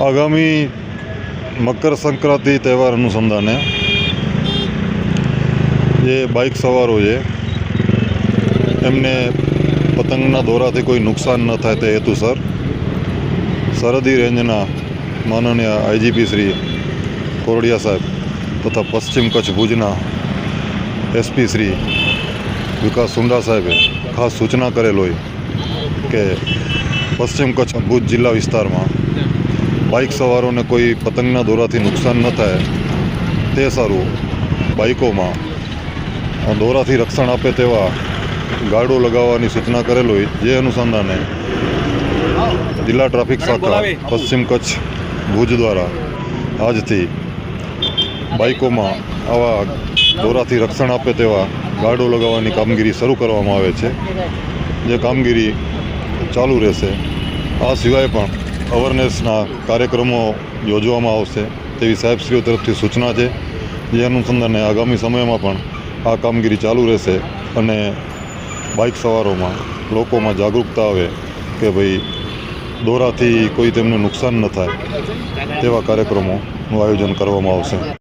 આગામી મકર સંક્રાંતિ તહેવાર અનુસંધાને જે બાઇક સવારો છે, એમને પતંગના દોરાથી કોઈ નુકસાન ન થાય તે હેતુસર સરહદી રેન્જના માનનીય આઈજીપી શ્રી કોરડિયા સાહેબ તથા પશ્ચિમ કચ્છ ભુજના એસપી શ્રી વિકાસ સુંડા સાહેબે ખાસ સૂચના કરેલ હોય કે પશ્ચિમ કચ્છ ભુજ જિલ્લા વિસ્તારમાં બાઇક સવારોને કોઈ પતંગના દોરાથી નુકસાન ન થાય, તે સારું. બાઇકોમાં દોરાથી રક્ષણ આપે તેવા ગાડો લગાવવાની સૂચના કરેલ હોય જે અનુસંધાને જિલ્લા ટ્રાફિક શાખા પશ્ચિમ કચ્છ ભુજ દ્વારા આજથી બાઇકોમાં આવા દોરાથી રક્ષણ આપે તેવા ગાડો લગાવવાની કામગીરી શરૂ કરવામાં આવે છે. જે કામગીરી ચાલુ રહેશે. આ સિવાય પણ અવેરનેસના કાર્યક્રમો યોજવામાં આવશે તેવી સાહેબશ્રીઓ તરફથી સૂચના છે. જે અનુસંધાને આગામી સમયમાં પણ આ કામગીરી ચાલુ રહેશે અને બાઇક સવારોમાં લોકોમાં જાગૃતતા આવે કે ભાઈ દોરાથી કોઈ તેમને નુકસાન ન થાય તેવા કાર્યક્રમોનું આયોજન કરવામાં આવશે.